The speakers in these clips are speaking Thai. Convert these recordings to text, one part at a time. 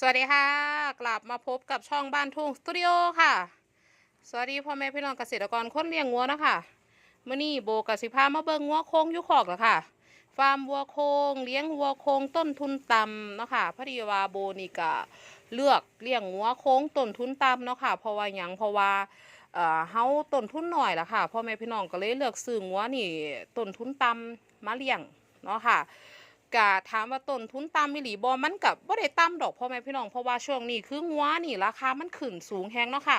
สวัสดีค่ะ กลับมาพบกับช่องบ้านทุ่งสตูดิโอค่ะ สวัสดีพ่อแม่พี่น้องเกษตรกรคนเลี้ยงงัวนะคะมื่อนี้โบกับสิพามาเบิ่งงัวโค้งอยุคอกแล้วค่ะ ฟาร์มวัวโค้งเลี้ยงวัวโค้งต้นทุนต่ำเนาะค่ะพอดีว่าโบนี่ก็เลือกเลี้ยงงัวโค้งต้นทุนต่ำเนาะค่ะเพราะว่าหยังเพราะว่าเอ่อเฮาต้นทุนหน่อยละค่ะพ่อแม่พี่น้องก็เลยเลือกซื้องัวนี่ต้นทุนต่ำมาเลี้ยงเนาะค่ะ กะถามว่าต้นทุนต่ำมิหลีบอมันกับบ่ได้ต่ำดอกพ่อแม่พี่น้องเพราะว่าช่วงนี้คืองัวนี่ราคามันขึ้นสูงแฮงเนาะค่ะ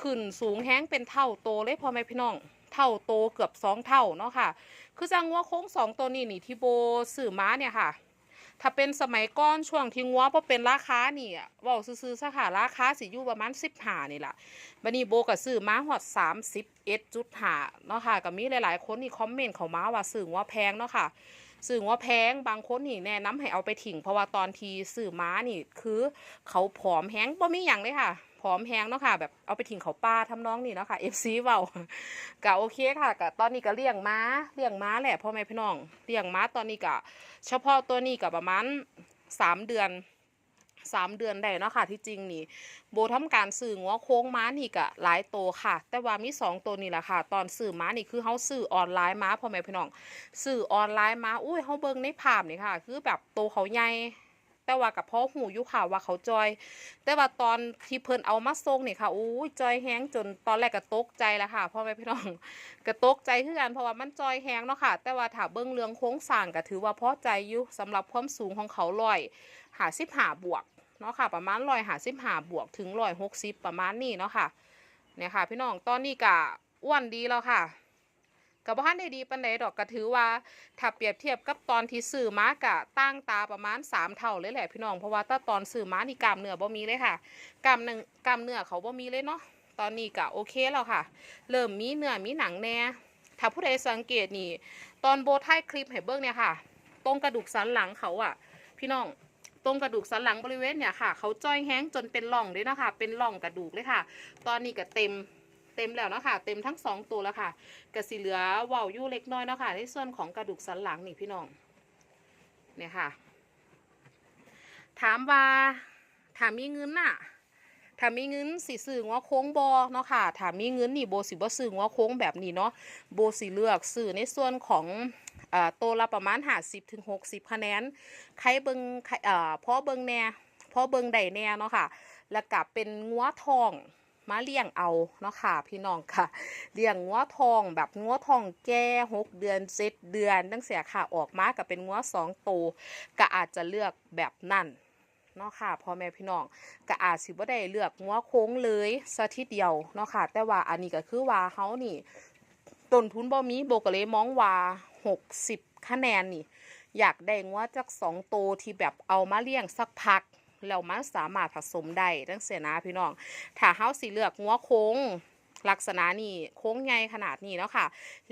ขึ้นสูงแฮงเป็นเท่าโตเลยพ่อแม่พี่น้อง เท่าโตเกือบสองเท่าเนาะค่ะ คือจังงัวโค้งสองตัวนี้นี่ที่โบซื้อม้าเนี่ยค่ะ ถ้าเป็นสมัยก่อนช่วงที่งัวบ่เป็นราคานี่อะเว้าซื่อๆซะค่ะราคาสิอยู่ประมาณ15นี่แหละบัดนี้โบก็ซื้อม้าฮอด31.5เนาะค่ะก็มีหลายๆคนนี่คอมเมนต์เขามาว่าซื้องัวแพงเนาะค่ะ สื่อว่าแพงบางคนนี่แนะนำให้เอาไปถิ่งเพราะว่าตอนทีสื่อม้านี่คือเขาผอมแห้งบ่มีอย่างเลยค่ะผอมแห้งเนาะค่ะแบบเอาไปถิงเขาป้าทำน้องนี่เนาะค่ะเอฟซีเว้ากะโอเคค่ะกะตอนนี้ก็เลี้ยงม้าเลี้ยงม้าแหละพ่อแม่พี่น้องเลี้ยงม้าตอนนี้กะเฉพาะตัวนี้กะประมาณสามเดือน สามเดือนได้เนาะค่ะที่จริงนี่โบทำการสื่องัวโค้งม้านี่ก็หลายโตวค่ะ แต่ว่ามีสองตัวนี่แหละค่ะ ตอนสื่อม้านี่คือเขาสื่อออนไลน์ม้าพ่อแม่พี่น้องสื่อออนไลน์มาอุ้ยเขาเบิ่งในภาพนี่ค่ะ คือแบบโตวเขาใหญ่แต่ว่ากับพ่อหูยู่ค่ะว่าเขาจอย แต่ว่าตอนที่เพิ่นเอามาส่งนี่ค่ะอุ้ยจอยแห้งจนตอนแรกก็ตกใจแล้วค่ะพ่อแม่พี่น้องก็ตกใจคือกันเพราะว่ามันจอยแห้งเนาะค่ะ แต่ว่าถ้าเบิ่งเรืองโค้งสร้างก็ถือว่าพอใจอยู่สำหรับความสูงของเขาลอยหาสิบหาบวก เนาะค่ะ ประมาณร้อยหาสิบหาบวกถึงร้อยหกสิบประมาณนี้เนาะค่ะเนี่ยค่ะ พี่น้องตอนนี้ก็อ้วนดีแล้วค่ะกับบ้านได้ดีปันใดดอกก็ถือว่าถ้าเปรียบเทียบกับตอนที่ซื้อมากะตั้งตาประมาณ 3 เท่าเลยแหละพี่น้องเพราะว่าถ้าตอนซื้อมานี่กล้ามเนื้อบ่มีเลยค่ะกล้ามหนึ่งกล้ามเนื้อเขาบ่มีเลยเนาะตอนนี้ก็โอเคแล้วค่ะ เริ่มมีเนื้อมีหนังแน่ถ้าผู้ใดสังเกตนี่ ตอนโบท้ายคลิปให้เบิ่งเนี่ยค่ะ ตรงกระดูกสันหลังเขาอะพี่น้อง ตรงกระดูกสันหลังบริเวณเนี่ยค่ะ เขาจ้อยแห้งจนเป็นร่องเลยนะคะเป็นร่องกระดูกเลยค่ะ ตอนนี้ก็เต็มเต็มแล้วนะค่ะเต็มทั้งสองตัวแล้วค่ะกระสิเหลือเว่าวยู่เล็กน้อยนะคะในส่วนของกระดูกสันหลังนี่พี่น้องเนี่ยค่ะ ถามว่าถามมีเงินน่ะถามมีเงินสิซื้องัวโค้งบอเนาะค่ะถามมีเงินนี่โบสิบ่ซื้องัวโค้งแบบนี้เนาะโบสิเลือกซื้อในส่วนของ ตัวละประมาณ50ถึง60คะแนนใครเบิงเอ่อพอเบิงแน่พอเบิงใดแน่เนาะค่ะ แล้วกับเป็นงัวทองมาเลี้ยงเอาเนาะค่ะพี่น้องค่ะเลี้ยงงัวทองแบบงัวทองแก่หกเดือนเจ็ดเดือนตั้งเสียค่ะออกมากับเป็นงัวสองโตวก็อาจจะเลือกแบบนั่นเนาะค่ะพ่อแม่พี่น้องก็อาจสิบ่ได้เลือกงัวโค้งเลยซะทีเดียวเนาะค่ะแต่ว่าอันนี้ก็คือว่าเฮานี่ต้นทุนบ่มีโบก็เลยมองว่า 60คะแนนนี่ อยากได้งัวจากสองโตวที่แบบเอามาเลี้ยงสักพักแล้วมันสามารถผสมได้ตั้งเสียนะพี่น้อง ถ้าเฮาสิเลือกงัวโค้งลักษณะนี่โค้งใหญ่ขนาดนี้เนาะค่ะ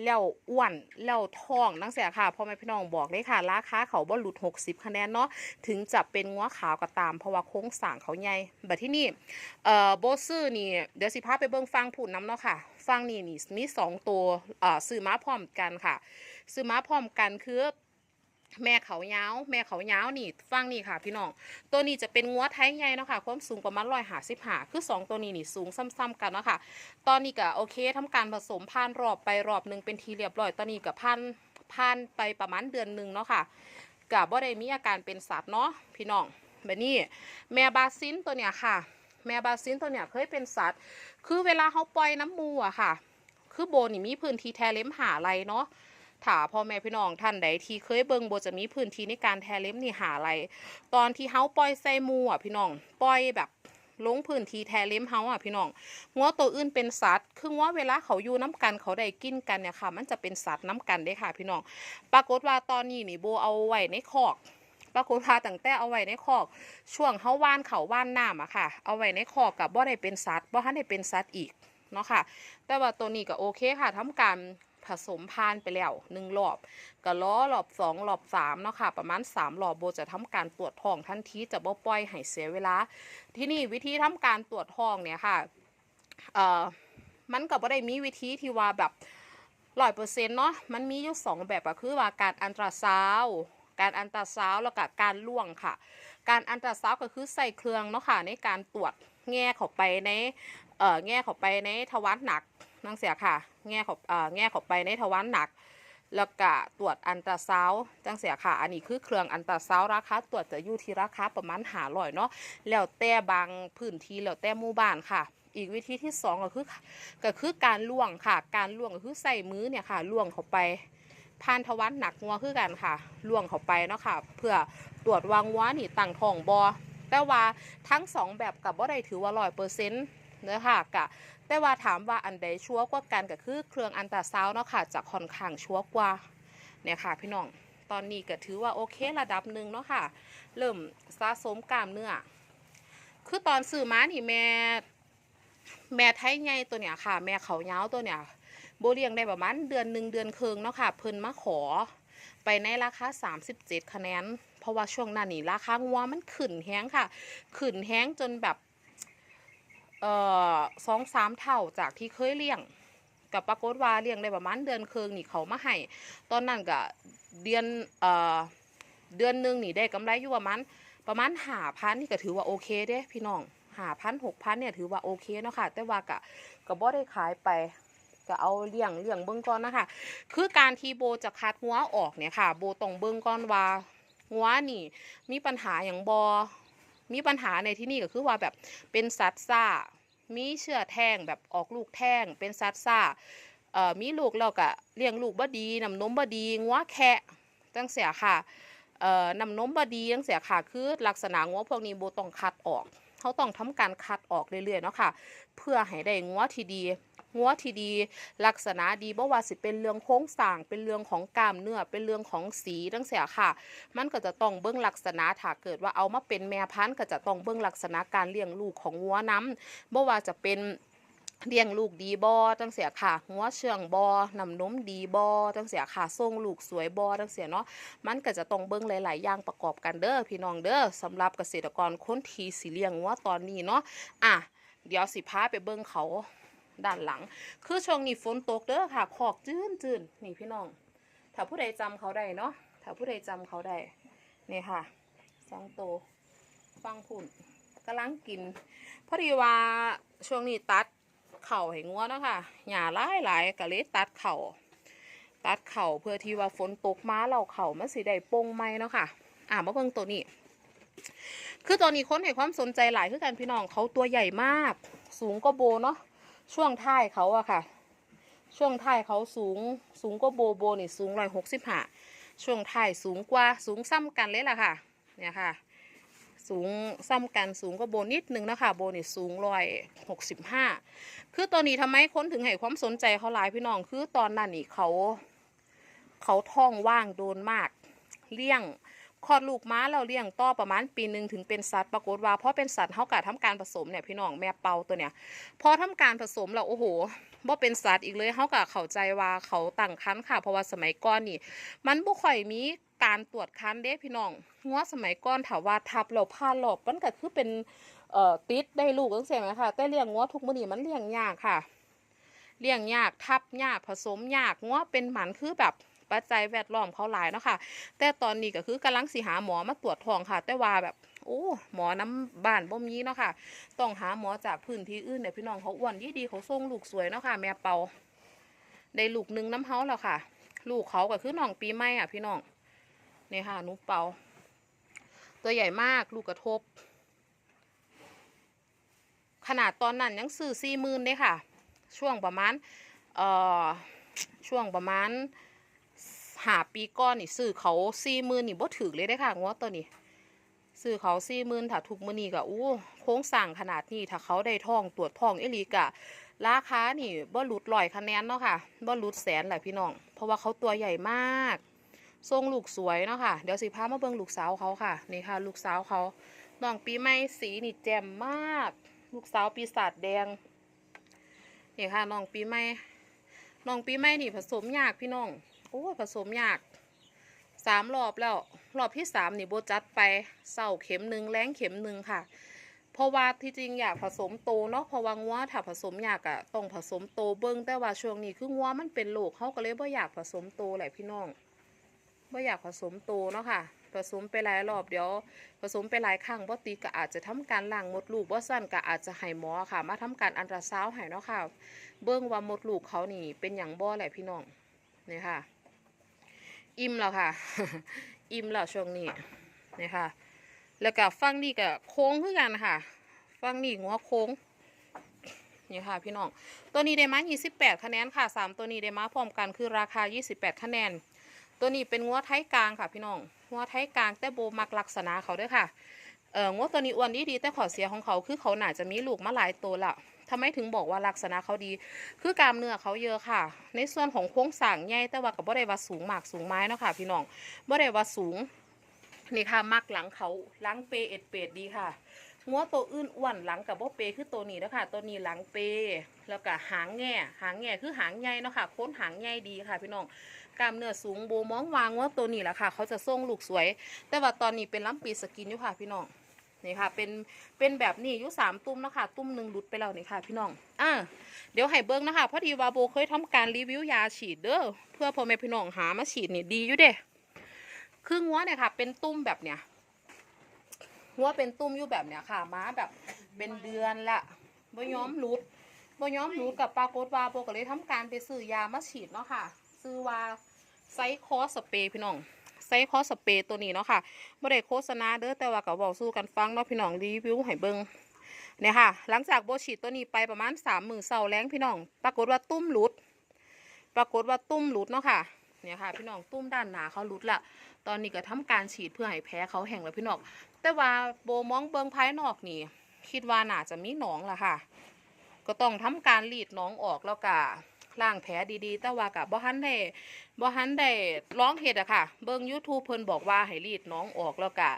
แล้วอ้วน แล้วท้องนังเสียค่ะพ่อแม่พี่น้องบอกเลยค่ะ ราคาเขาบ่หลุด 60 คะแนนเนาะ ถึงจะเป็นงัวขาวก็ตาม เพราะว่าโค้งสางเขาใหญ่แบัดที่นี่ เอ่อโบซื้อนี่ เดี๋ยวสิพาไปเบิ่งฟังผุนน้ำเนาะค่ะ ฟังนี่นี่มีสองตัว เอ่อซื้อมาพร้อมกันค่ะ ซื้อมาพร้อมกันคือแม่เขายาวแม่เขายาวนี่ฟังนี่ค่ะพี่น้อง ตัวนี้จะเป็นงัวไทยใหญ่เนาะค่ะความสูงประมาณร้อยหาสิบหาคือสองตัวนี้นี่สูงซ้ำๆกันเนาะค่ะตอนนี้ก็โอเคทำการผสมผ่านรอบไปรอบหนึ่งเป็นทีเรียบร้อยตอนนี้ก็ผ่านผ่านไปประมาณเดือนหนึ่งเนาะค่ะกับบ่ได้มีอาการเป็นสัตว์เนาะพี่น้องแบบนี้แม่บาซินตัวเนี้ยค่ะ แม่บาซินตัวเนี้ยเคยเป็นสัตว์ คือเวลาเขาปล่อยน้ำมูอะค่ะ คือโบนี่มีพื้นที่แทเล็มหาไรเนาะ ถ้าพ่อแม่พี่น้องท่านใดที่เคยเบิ่งโบจะมีพื้นที่ในการแทเล็มนี่หาอะไร ตอนที่เฮาปล่อยใส่มูอะพี่น้องปล่อยแบบลงพื้นที่แทเล็มเฮาอะพี่น้องงัวตัวอื่นเป็นสัตว์ คืองัวเวลาเขาอยู่น้กันเขาได้กินกันเนี่ยค่ะ มันจะเป็นสัตว์น้กันได้ค่ะ พี่น้อง ปรากฏว่าตอนนี้นี่โบเอาไว้ในคอก ปรากฏว่าตั้งแต่เอาไว้ในคอก ช่วงเฮาว่านเขาว่านน้ำอะค่ะ เอาไว้ในคอกกับบ่ได้เป็นสัตว์บ่ทันได้เป็นสัตว์อีกเนาะค่ะ แต่ว่าตัวนี้ก็โอเคค่ะทำการ ผสมพานไปแล้วหนึ่งรอบก็ล้อรอบสองรอบสามเนาะค่ะ ประมาณสามรอบโบจะทำการตรวจทองทันทีจะบ่ปล่อยให้เสียเวลา ที่นี่วิธีทำการตรวจทองเนี่ยค่ะเอ่อมันก็บ่ได้มีวิธีที่ว่าแบบร้อยเปอร์เซ็นต์เนาะมันมีอยู่สองแบบก็คือว่าการอันตราซาวด์การอันตราซาวด์แล้วก็การล่วงค่ะ การอันตราซาวด์ก็คือใส่เครื่องเนาะค่ะในการตรวจแง่เข้าไปในเอ่อแง่เข้าไปในทวารหนัก นังเสียค่ะ แง่ขอ่อแง่ข้าไปในทวารหนัก แล้วก็ตรวจอันตราซาวจังเสียค่ะ อันนี้คือเครื่องอันตราซาวราคาตรวจจะอยู่ที่ราคาประมาณหาร้อยเนาะ แล้วแต่บางพื้นที่แล้วแต่หมู่บ้านค่ะอีกวิธีที่สองก็คือก็คือการล่วงค่ะ การล่วงก็คือใส่มือเนี่ยค่ะล่วงเข้าไปผ่านทวารหนักงัวคือกันค่ะล่วงเข้าไปเนาะค่ะ เพื่อตรวจวางวัวนี่ตั้งท้องบอแต่ว่าทั้งสองแบบกับว่าได้ถือว่าร้อยเปอร์เซ็นต์ เนื้อค่ะกะแต่ว่าถามว่าอันใดชั่วกว่ากันก็คือเครื่องอันตราซาวเนาะค่ะจะค่อนข้างชั่วกว่าเนี่ยค่ะพี่น้องตอนนี้ก็ถือว่าโอเคระดับหนึ่งเนาะค่ะ เริ่มสะสมกล้ามเนื้อคือตอนซื้อม้านี่แม่แม่ไทยใหญ่ตัวเนี้ยค่ะ แม่เขาเย้าตัวเนี้ยโบเลี้ยงได้ประมาณเดือนหนึ่งเดือนครึ่งเนาะค่ะเพิ่นมาขอ ไปในราคา 37 คะแนน เพราะว่าช่วงนั้นนี่ราคางัวมันขึ้นแห้งค่ะ ขึ้นแห้งจนแบบ เอ่อสองสามเท่าจากที่เคยเลี้ยงกับปรากฏว่าเลี้ยงได้ประมาณเดือนครึ่งนี่เขามาให้ตอนนั้นก็เดือนเอ่อเดือนหนึ่งนี่ได้กำไรอยู่ประมาณประมาณหาพันนี่ก็ถือว่าโอเคเด้พี่น้องหาพันหกพันเนี่ยถือว่าโอเคเนาะค่ะแต่ว่ากะก็บ่ได้ขายไปก็เอาเลี้ยงเลี้ยงเบิ้งก่อนนะคะคือการที่โบจะคัดงัวออกเนี่ยค่ะ โบต้องเบิ้งก่อนว่างัวนี่มีปัญหาอย่างบอ มีปัญหาในที่นี่ก็คือว่าแบบเป็นสัตว์ซ่า มีเชื้อแท่งแบบออกลูกแท่ง เป็นสัตว์ซ่าเอ่อมีลูกแล้วก็เลี้ยงลูกบ่ดีน้ำนมบ่ดีงัวแคะจังเสียค่ะเอ่อน้ำนมบ่ดีจังเสียค่ะคือลักษณะงัวพวกนี้โบต้องคัดออกเขาต้องทำการคัดออกเรื่อยๆเนาะค่ะ เพื่อให้ได้งัวที่ดี งัวที่ดี ลักษณะดีบ่ว่าสิเป็นเรื่องโค้งสร้างเป็นเรื่องของกล้ามเนื้อเป็นเรื่องของสีจังเสียค่ะ มันก็จะต้องเบื้องลักษณะถ้าเกิดว่าเอามาเป็นแม่พันธุ์ก็จะต้องเบื้องลักษณะการเลี้ยงลูกของงัวน้ำบ่ว่าจะเป็นเลี้ยงลูกดีบอจังเสียค่ะงัวเชื่องบอนำนมดีบอจังเสียค่ะส่งลูกสวยบอจังเสียเนาะมันก็จะต้องเบื้องหลาย ๆ อย่างประกอบกันเด้อพี่น้องเด้อสำหรับเกษตรกรคนทีสีเลี้ยงงัวตอนนี้เนาะอะเดี๋ยวสิพาไปเบื้องเขา ด้านหลัง คือช่วงนี้ฝนตกเด้อค่ะขอกจื้นจืนนี่พี่น้อง ถ้าผู้ใดจำเขาได้เนาะถ้าผู้ใดจำเขาได้นี่ค่ะสองโตฟังพุ่นกำลังกินพอดีว่าช่วงนี้ตัดเข่าให้งัวเนาะค่ะหญ้าหลายหลายก็เลยตัดเข่าตัดเข่าเพื่อที่ว่าฝนตกมาเราเข่ามันสิได้โป่งไหมเนาะค่ะ อ่ามาเบิ่งตัวนี้ คือตัวนี้คนให้ความสนใจหลายคือกันพี่น้องเขาตัวใหญ่มาก สูงก็โบเนาะ ช่วงท้ายเขาอะค่ะ ช่วงท้ายเขาสูงสูงกว่าโบโบนี่สูงร้อยหกสิบห้าช่วงท้ายสูงกว่าสูงซ้ำกันเลยล่ะค่ะ เนี่ยค่ะ สูงซ้ำกันสูงกว่าโบนิดนึงนะคะโบนี่สูงร้อยหกสิบห้าคือตัวนี้ทำไมคนถึงให้ความสนใจเขาหลายพี่น้องคือตอนนั้นนี่เขา เขาท้องว่างโดนมาก เลี้ยง คลอดลูกม้าเราเลี้ยงต่อประมาณปีหนึ่งถึงเป็นสัตว์ปรากฏว่าเพราะเป็นสัตว์เขากะทำการผสมเนี่ยพี่น้องแม่เปาตัวเนี่ยพอทำการผสมแล้วโอ้โหบ่เป็นสัตว์อีกเลยเขากะเข้าใจว่าเขาตั้งครรภ์ค่ะเพราะว่าสมัยก่อนนี่ มันบ่ค่อยมีการตรวจคันเด้พี่น้องงัวสมัยก่อนถาว่าทับแล้วผ่าหลอบมันก็คือเป็นเอ่อติดได้ลูกจังซี่ไหมค่ะแต่เลี้ยงงัวทุกมื้อนี้มันเลี้ยงยากค่ะเลี้ยงยากทับยากผสมยากงัวเป็นหมันคือแบบ ปัจจัยแวดล้อมเขาหลายเนาะค่ะ แต่ตอนนี้ก็คือกำลังสิหาหมอมาตรวจท้องค่ะ แต่ว่าแบบโอ้หมอน้ำบ้านบ่มีเนาะค่ะ ต้องหาหมอจากพื้นที่อื่นเนี่ยพี่น้องเขาอ้วนดีดีเขาส่งลูกสวยเนาะค่ะ แม่เปาได้ลูกหนึ่งน้ำเฮาแล้วค่ะ ลูกเขาก็คือน้องปีใหม่อะพี่น้องนี่ค่ะนุ๊เปา ตัวใหญ่มากลูกกระทบ ขนาดตอนนั้นยังซื้อสี่หมื่นเลยค่ะ ช่วงประมาณเอ่อช่วงประมาณ หาปีก้อนนี่ซื้อเขาสี่หมื่นนี่บ่ถือเลยได้ค่ะงวดตัวนี้ซื้อเขาสี่หมื่นถ้าทุกมือนี้ก็อู้โค้งสั่งขนาดนี้ถ้าเขาได้ท่องตรวจท่องเอหลีกะราคานี่บ่หลุดร้อยคะแนนเนาะค่ะบ่หลุดแสนแหละพี่น้อง เพราะว่าเขาตัวใหญ่มากทรงลูกสวยเนาะค่ะ เดี๋ยวสิพามาเบิ่งลูกสาวเขาค่ะ นี่ค่ะ ลูกสาวเขาน้องปีใหม่สีนี่แจ่มมาก ลูกสาวปีศาจแดง นี่ค่ะน้องปีใหม่น้องปีใหม่นี่ผสมยากพี่น้อง โอ้ยผสมยากสามรอบแล้วรอบที่สามนี่โบจัดไปเศร้าเข็มหนึ่งแรงเข็มหนึ่งค่ะ เพราะว่าที่จริงอยากผสมโตเนาะเพราะว่างัวถ้าผสมยากอะต้องผสมโตเบิ้งแต่ว่าช่วงนี้คืองัวมันเป็นโรคเขาก็เลยบ่อยากผสมโตแหละพี่น้องบ่อยากผสมโตเนาะค่ะ ผสมไปหลายรอบเดี๋ยว ผสมไปหลายครั้งบ่ติก็อาจจะทำการล้างมดลูกบ่สั้นก็อาจจะให้หมอค่ะ มาทำการอันตราซาวให้เนาะค่ะ เบิ่งว่ามดลูกเขานี่เป็นหยังบ่แหละพี่น้องนี่ค่ะ อิ่มแล้วค่ะ อิ่มแล้วช่วงนี้นี่ค่ะ แล้วก็ฟังนี่ก็โค้งคือกันค่ะ ฟังนี่หัวโค้งนี่ค่ะพี่น้อง ตัวนี้ได้มา28 คะแนนค่ะ 3 ตัวนี้ได้มาพร้อมกันคือราคา 28 คะแนน ตัวนี้เป็นงัวไทยกลางค่ะพี่น้องงัวไทยกลางแต่โบมักลักษณะเขาด้วยค่ะ เอองัวตัวนี้อ้วนดีดีแต่ขอเสียของเขาคือเขาน่าจะมีลูกมาหลายตัวละ ทำไมถึงบอกว่าลักษณะเขาดี คือกล้ามเนื้อเขาเยอะค่ะ ในส่วนของโครงสร้างใหญ่แต่ว่ากับบ่ได้ว่าสูงมากสูงไม้เนาะค่ะ พี่น้องบ่ได้ว่าสูงนี่ค่ะมักหลังเขาหลังเปเอ็ดเปดดีค่ะงัวตัวอื่นอ้วนหลังกับบ่เปคือตัวนี้นะคะตัวนี้หลังเป แล้วก็หางแง่หางแง่คือหางใหญ่เนาะค่ะโค้นหางใหญ่ดีค่ะ พี่น้องกล้ามเนื้อสูงโบมองวางว่าตัวนี้แหละค่ะ เขาจะส่งลูกสวย แต่ว่าตอนนี้เป็นล้ำปีสกินอยู่ค่ะ พี่น้อง นี่ค่ะ เป็น เป็นแบบนี้อยู่สามตุ้มนะคะตุ้มหนึ่งหลุดไปแล้วนี่ค่ะ พี่น้อง อ่า เดี๋ยวให้เบิ้งนะคะพอดีวาโบเคยทำการรีวิวยาฉีดเด้อ เพื่อพ่อแม่พี่น้องหามาฉีดนี่ดีอยู่เด้คืองัวเนี่ยค่ะ เป็นตุ้มแบบเนี้ยหัวเป็นตุ้มอยู่แบบเนี้ยค่ะ ม้าแบบเป็นเดือนละบ่ย้อมรุดบ่ย้อมรุดกับปรากฏว่าโบก็เลยทำการไปซื้อยามาฉีดเนาะค่ะ ซื้อว่าไซคอสเปรย์พี่น้อง ไซคอสเปรย์ตัวนี้เนาะค่ะบ่ได้โฆษณาเด้อแต่ว่าก็บอกสู้กันฟังเนาะพี่น้องรีวิวให้เบิ่งเนี่ยค่ะ หลังจากโบฉีดตัวนี้ไปประมาณสามหมื่นเสาแรงพี่น้อง ปรากฏว่าตุ้มหลุด ปรากฏว่าตุ้มหลุดเนาะค่ะ เนี่ยค่ะ พี่น้องตุ้มด้านหนาเขาหลุดละ ตอนนี้ก็ทำการฉีดเพื่อให้แพ้เขาแห้งแล้วพี่น้อง แต่ว่าโบมองเบิงภายนอกนี่ คิดว่าน่าจะมีหนองละค่ะ ก็ต้องทำการรีดหนองออกแล้วก็ ล้างแผลดีๆ แต่ว่ากับบ่ฮันได้บ่ฮันได้ร้องเห็ดอะค่ะ เบิง YouTube เพิ่นบอกว่าให้รีดหนองออกแล้วก็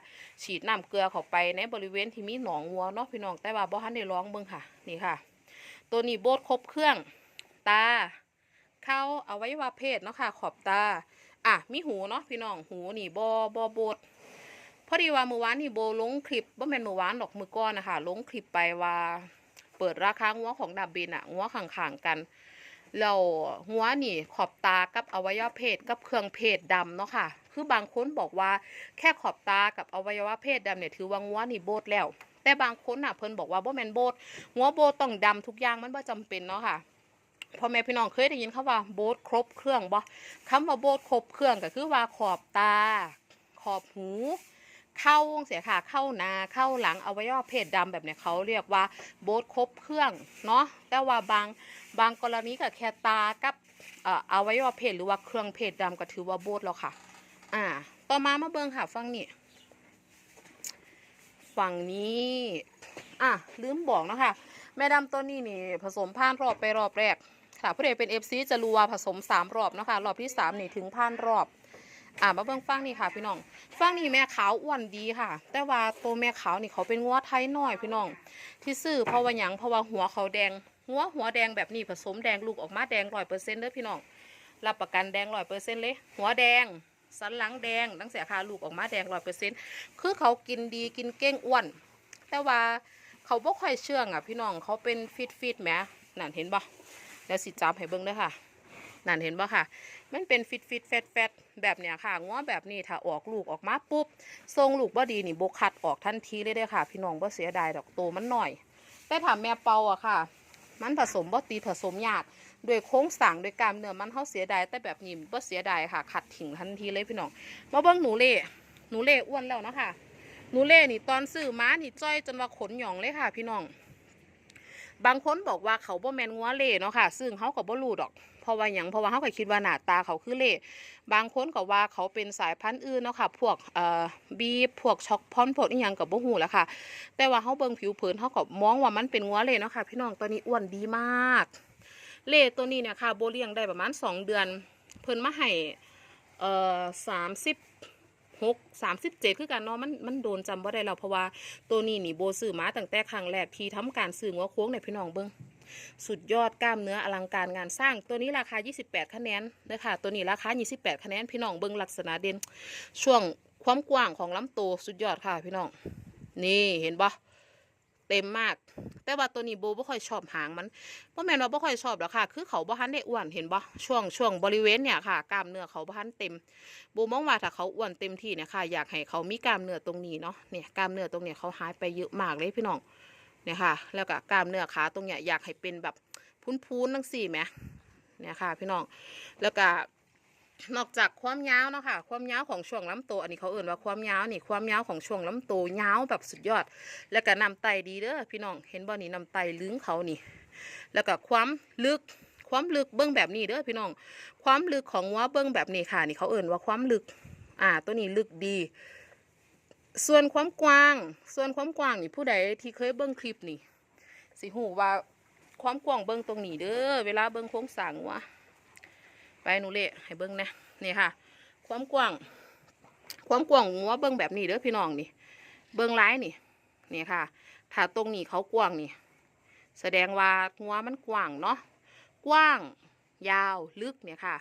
ฉีดน้ำเกลือเข้าไปในบริเวณที่มีหนองวัวเนาะพี่น้องแต่ว่าบ่ฮันได้ร้องเบิงค่ะนี่ค่ะ ตัวนี้โบดครบเครื่องตาเข้าเอาไว้ว่าเพศเนาะค่ะ ขอบตา อะมีหูเนาะพี่น้องหูนี่บอบอโบดพอดีว่าเมื่อวานนี่โบลงคลิปบ่แม่นเมื่อวานหรอกมือก้อนนะคะลงคลิปไปว่า เปิดราคางัวของดับบินอะงัวข่างๆกัน แล้วงัวนี่ขอบตากับอวัยวะเพศกับเครื่องเพศดำเนาะค่ะ คือบางคนบอกว่าแค่ขอบตากับอวัยวะเพศดำเนี่ยถือว่างัวนี่โบดแล้ว แต่บางคนน่ะเพิ่นบอกว่าบ่แมนโบดงัวโบดต้องดำทุกอย่างมันบ่จำเป็นเนาะค่ะพ่อแม่พี่น้องเคยได้ยินคำว่าโบดครบเครื่องบ่คำว่าโบดครบเครื่องก็คือว่าขอบตา ขอบหู เข้าเสียค่ะ เข้านาเข้าหลังอวัยวะเพศดำแบบเนี้ยเขาเรียกว่าโบทครบเครื่องเนาะแต่ว่าบาง บางกรณีกับแค่ตากับเอ่ออวัยวะเพศหรือว่าเครื่องเพศดำก็ถือว่าโบทแล้วค่ะ อ่า ต่อมามาเบิงค่ะฟังนี่ฝั่งนี้อะลืมบอกนะคะแม่ดำตัวนี้นี่ ผสมผ่านรอบไปรอบแรกค่ะผู้ใดเป็น FC จะรู้ว่าผสมสามรอบนะคะรอบที่สามนี่ถึงผ่านรอบอ่ามาเบิ่งฟังนี่ค่ะ พี่น้องฟังนี่แม่ขาวอ้วนดีค่ะ แต่ว่าตัวแม่ขาวนี่เขาเป็นงัวไทยน้อยพี่น้อง ที่ซื้อเพราะว่าหยังเพราะว่าหัวเขาแดง หัวหัวแดงแบบนี้ผสมแดงลูกออกมาแดงร้อยเปอร์เซ็นต์เด้อพี่น้องรับประกันแดงร้อยเปอร์เซ็นต์เลย หัวแดงสันหลังแดงตั้งแต่ขาลูกออกมาแดงร้อยเปอร์เซ็นต์คือเขากินดีกินเก้งอ้วน แต่ว่าเขาบ่ค่อยเชื่องอะพี่น้องเขาเป็นฟิตฟิตแหมนั่นเห็นบ่แล้วสิจับให้เบิ่งเด้อค่ะนั่นเห็นบ่ค่ะ มันเป็นฟิตฟิตแฟตแฟตแบบเนี้ยค่ะง้อแบบนี้ถ้าออกลูกออกมาปุ๊บ ทรงลูกบ่ดีนี่โบคัดออกทันทีเลยเด้ค่ะ พี่น้องบ่เสียดายดอกโตมันหน่อย แต่ถ้าแม่เปาอะค่ะ มันผสมบ่ตีผสมยากโดวยโค้งสั่งโดยกล้ามเนื้อมันเขาเสียดายแต่แบบนิ่มบ่เสียดายค่ะ ขัดถิ่งทันทีเลยพี่น้องมาเบิ้งหนูเล่หนูเล่อ้วนแล้วเนาะค่ะหนูเล่นี่ตอนซื้อม้านี่จ้อยจนว่าขนหยองเลยค่ะ พี่น้องบางคนบอกว่าเขาบ่แมนงัวเล่เนาะค่ะ ซึ่งเขาก็บ่รู้ดอก เพราะว่าหยังเพราะว่าเขาก็คิดว่าหน้าตาเขาคือเล่บางคนก็ว่าเขาเป็นสายพันธุ์อื่นเนาะค่ะพวกเอ่อบีพวกช็อกพอนพวกอีหยังก็บ่ฮู้แหล้วค่ะ แต่ว่าเขาเบิ่งผิวเผินเขาก็มองว่ามันเป็นงัวเล่เนาะค่ะพี่น้องตัวนี้อ้วนดีมาก เล่ตัวนี้เนี่ยค่ะโบเลี้ยงได้ประมาณสองเดือน เพิ่นมาให้เอ่อสามสิบหกสามสิบเจ็ดคือกันเนาะมันมันโดนจำว่าได้แล้วเพราะว่าตัวนี้นี่โบซื้อมาตั้งแต่ครั้งแรกที่ทำการซื้องัวโค้งในพี่น้องเบิ่ง สุดยอดกล้ามเนื้ออลังการงานสร้าง ตัวนี้ราคา 28 คะแนนนะคะตัวนี้ราคา 28 คะแนนพี่น้องเบิ่งลักษณะเด่นช่วงความกว้างของลำตัวสุดยอดค่ะพี่น้อง นี่เห็นปะเต็มมาก แต่ว่าตัวนี้โบบ่ค่อยชอบหางมันบ่แม่นว่าบ่ค่อยชอบหรอกค่ะ คือเขาบ่ทันได้อ้วนเห็นบ่ช่วงช่วงบริเวณเนี่ยค่ะกล้ามเนื้อเขาบ่ทันเต็มโบมองว่าถ้าเขาอ้วนเต็มที่เนี่ยค่ะอยากให้เขามีกล้ามเนื้อตรงนี้เนาะเนี่ยกล้ามเนื้อตรงเนี้ยเขาหายไปเยอะมากเลยพี่น้อง เนี่ยค่ะ แล้วก็กล้ามเนื้อขาตรงเนี้ยอยากให้เป็นแบบพุ้นๆทั้งสี่แหมเนี่ยค่ะ พี่น้อง แล้วก็นอกจากความยาวเนาะค่ะ ความยาวของช่วงลำตัวอันนี้เขาเอื่นว่าความยาวนี่ความยาวของช่วงลำตัวยาวแบบสุดยอด แล้วก็นำไตดีเด้อพี่น้องเห็นบ่อนี่นำไตลึงเขานี่ แล้วก็ความลึกความลึกเบื้องแบบนี้เด้อพี่น้อง ความลึกของงัวเบื้องแบบนี้ค่ะ นี่เขาเอื่นว่าความลึก อ่า ตัวนี้ลึกดี ส่วนความกว้าง ส่วนความกว้างนี่ผู้ใดที่เคยเบิ้งคลิปนี่ สิหูว่าความกว้างเบิ้งตรงนี้เด้อ เวลาเบิ้งโค้งสร้างงัวไปหนูเละให้เบิ้งนะนี่ค่ะ ความกว้าง ความกว้างงัวเบิ้งแบบนี้เด้อพี่น้องนี่ เบิ้งร้ายนี่ นี่ค่ะ ถ้าตรงนี้เขากว้างนี่ แสดงว่างัวมันกว้างเนาะ กว้าง ยาว ลึกเนี่ยค่ะ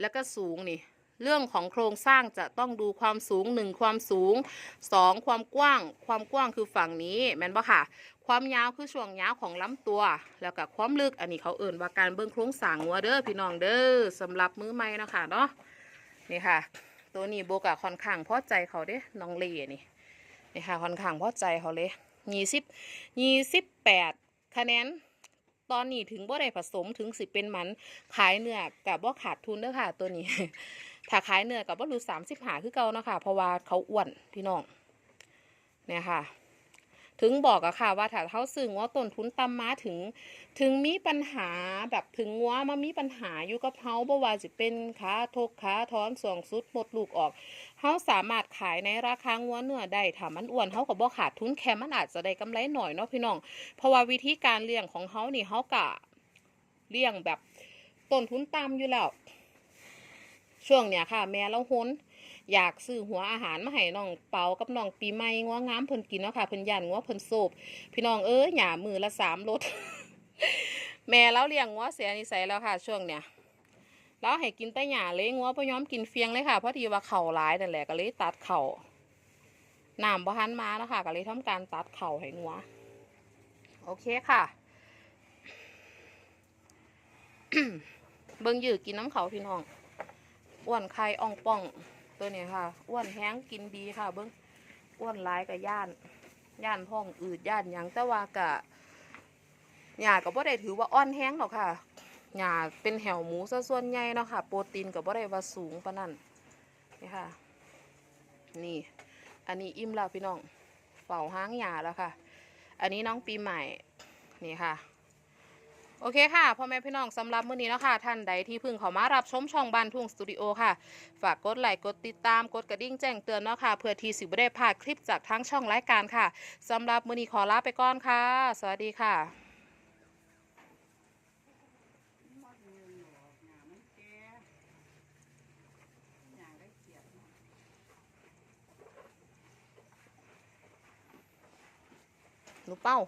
แล้วก็สูงนี่ เรื่องของโครงสร้างจะต้องดูความสูงหนึ่งความสูงสองความกว้าง ความกว้างคือฝั่งนี้แม่นปะค่ะ ความยาวคือช่วงยาวของลำตัว แล้วก็ความลึกอันนี้เขาเอ่นว่าการเบิ้งโครงสร้างงัวเด้อพี่น้องเด้อสำหรับมือใหม่นะค่ะเนาะนี่ค่ะ ตัวนี้โบกะค่อนข้างพอใจเขาเด้น้องเล่นี่นี่ค่ะค่อนข้างพอใจเขาเลยยี่สิบยี่สิบแปดคะแนนตอนนี้ถึงบ่ได้ผสมถึงสิเป็นมันขายเนื้อกับบ่ขาดทุนเด้อค่ะตัวนี้ ถ้าขายเนื้อกับบ่รู้สามสิบหาคือเก่านะคะเพราะว่าเขาอ้วนพี่น้องเนี่ยค่ะ ถึงบอกอะค่ะว่าถ้าเขาซื้องัวต้นทุนต่ำมาถึง ถึงมีปัญหาแบบถึงงัวมามีปัญหาอยู่กับเฮาบ่ว่าสิเป็นขาทกขาถอนสวงสุดหมดลูกออกเฮาสามารถขายในราคางัวเนื้อได้ถ้ามันอ้วนเฮาก็บ่ขาดทุนแค่มันอาจจะได้กำไรหน่อยเนาะพี่น้อง เพราะว่าวิธีการเลี้ยงของเฮานี่เฮากะเลี้ยงแบบต้นทุนต่ำอยู่แล้ว ช่วงเนี้ยค่ะ แม่เราหนอยากซื้อหัวอาหารมาให้น้องเปากับน้องปีใหม่งัวงามเพิ่นกินเนาะค่ะเพิ่นย่านงัวเพิ่นโซบพี่น้องเอ้ยหยามือละสามรถแม่เราเลี้ยงงัวเสียนิสัยแล้วค่ะ ช่วงเนี้ยแล้วให้กินแต่หญ้าเลยงัวบ่ยอมกินเฟียงเลยค่ะเพราะที่ว่าเข่าหลายนั่นแหละก็เลยตัดเข่าน้ำบ่ทันมาแล้วค่ะก็เลยทำการตัดเข่าให้งัวโอเคค่ะเบิ่งยือกินน้ำเขาพี่น้อง อ้วนไข่อ่องป่อง ตัวนี้ค่ะ อ้วนแห้งกินดีค่ะ เบิ่งอ้วนร้ายกับย่าน ย่านท้องอืดย่านยังแต่ว่ากะหยาก็บ่ได้ถือว่าอ่อนแห้งหรอกค่ะหยาเป็นแหวหมูซะส่วนใหญ่เนาะค่ะ โปรตีนก็บ่ได้ว่าสูงปานนั้นนี่ค่ะ นี่ อันนี้อิ่มแล้วพี่น้องเฝ้าห้างหยาแล้วค่ะ อันนี้น้องปีใหม่นี่ค่ะ โอเคค่ะพ่อแม่พี่น้องสำหรับมื้อนี้เนาะค่ะท่านใดที่เพิ่งเข้ามารับชมช่องบ้านทุ่งสตูดิโอค่ะ ฝากกดไลค์กดติดตามกดกระดิ่งแจ้งเตือนเนาะค่ะเพื่อที่สิบ่ได้พลาดคลิปจากทั้งช่องรายการค่ะสำหรับมื้อนี้ขอลาไปก่อนค่ะ สวัสดีค่ะหนูเป้า